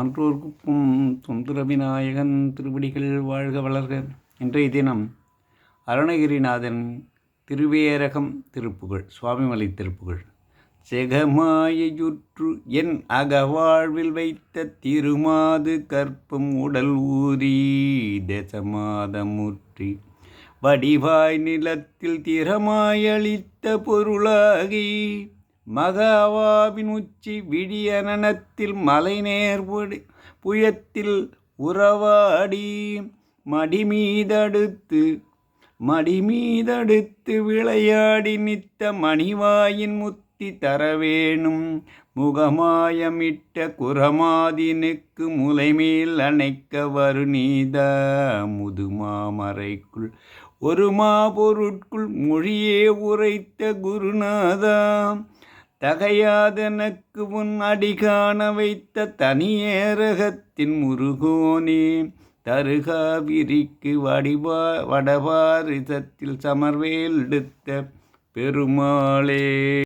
சான்றோர்க்கும் சுந்தர விநாயகன் திருவடிகள் வாழ்க வளர்க. இன்றைய தினம் அருணகிரிநாதன் திருவேரகம் திருப்புகழ் சுவாமிமலை திருப்புகழ். செகமாயுற்று என் அகவாழ்வில் வைத்த திருமாது கற்பம் உடல் ஊதி தசமாதமுற்றி வடிவாய் நிலத்தில் திறமாயளித்த பொருளாகி மகாவாவின் உச்சி விடியனத்தில் மலை நேர்படி புயத்தில் உறவாடி மடிமீதடுத்து மடிமீதடுத்து விளையாடி நித்த மணிவாயின் முத்தி தரவேணும். முகமாயமிட்ட குரமாதினுக்கு முலைமேல் அணைக்க வருநீத முதுமாமறைக்குள் ஒரு மாபொருட்குள் மொழியே உரைத்த குருநாதாம் தகையாதனக்கு உன் அடிகாண வைத்த தனியேரகத்தின் முருகோனே தருகாவிரிக்கு வடிவா வடபாரிசத்தில் சமர்வேல் எடுத்த பெருமாளே.